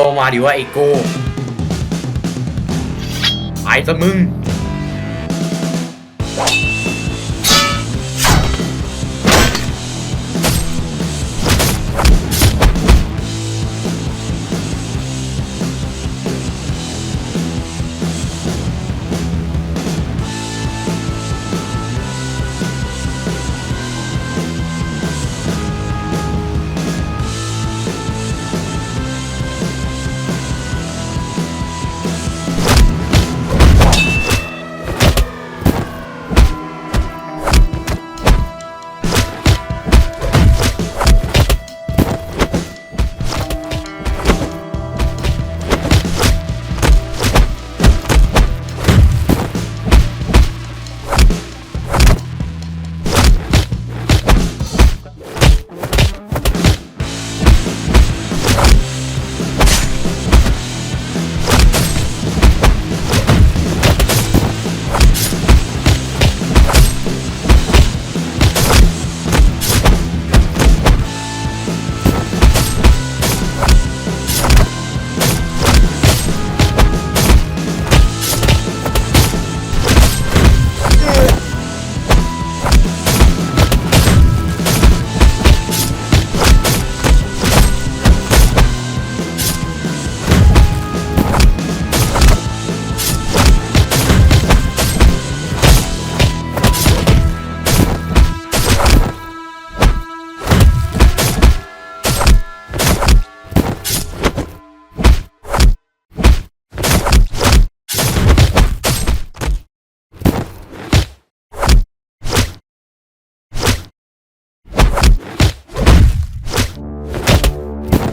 ก็มาดิว่าไอโก้ไปซะมึง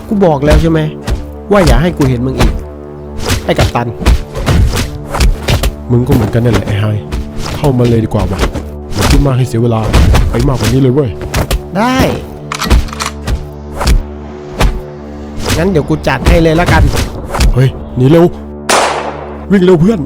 กูบอกแล้วใช่ไหม ว่าอย่าให้กูเห็นมึงอีก ไอ้กัปตัน มึงก็เหมือนกันนั่นแหละไอ้ไฮเข้ามาเลยดีกว่าว่ะอย่าพูดมากให้เสียเวลา ไปมากกว่านี้เลยเว้ย ได้ งั้นเดี๋ยวกูจัดให้เลยละกัน เฮ้ยหนีเร็ว วิ่งเร็วเพื่อน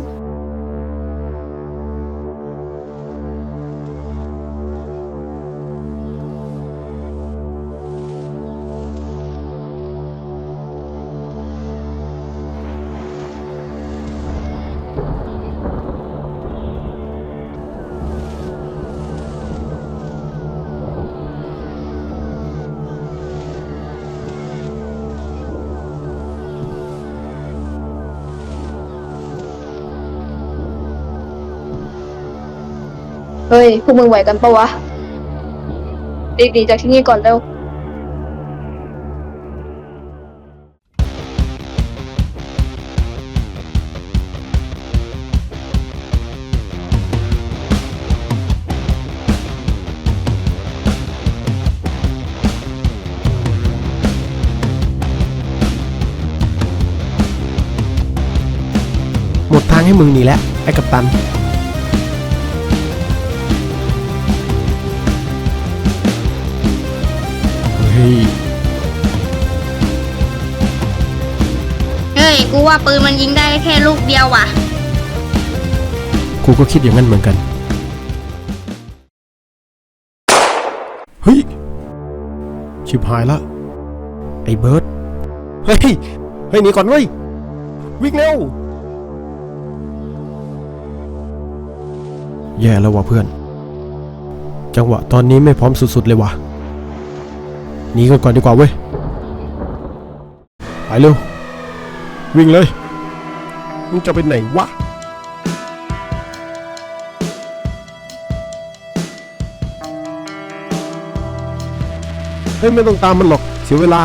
เฮ้ยพวกมึงไหวกันปะวะรีบหนีจากที่นี่ก่อนเร็วหมดทางให้มึงหนีแล้วไอ้กัปตัน ยเฮ้ย กูว่าปืนมันยิงได้แค่ลูกเดียวว่ะ กูก็คิดอย่างนั้นเหมือนกัน เฮ้ย ชิบหายละ ไอ้เบิร์ด เฮ้ย เฮ้ยหนีก่อนเว้ย วิ่งเร็ว แย่แล้วว่ะเพื่อน จังหวะตอนนี้ไม่พร้อมสุดๆเลยว่ะ หนีกันก่อนดีกว่าเว้ย ไปเร็ว วิ่งเลย มึงจะไปไหนวะ เฮ้ย ไม่ต้องตามมันหรอก เสียเวลา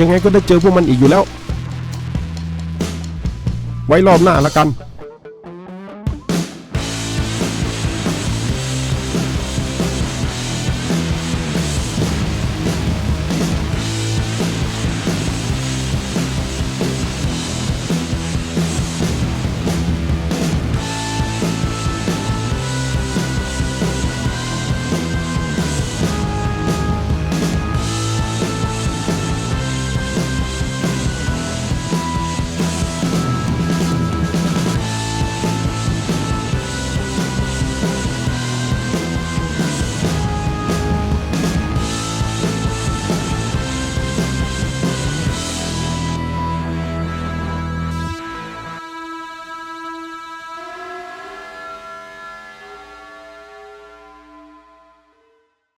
ยังไงก็ได้เจอพวกมันอีกอยู่แล้ว ไว้รอบหน้าละกัน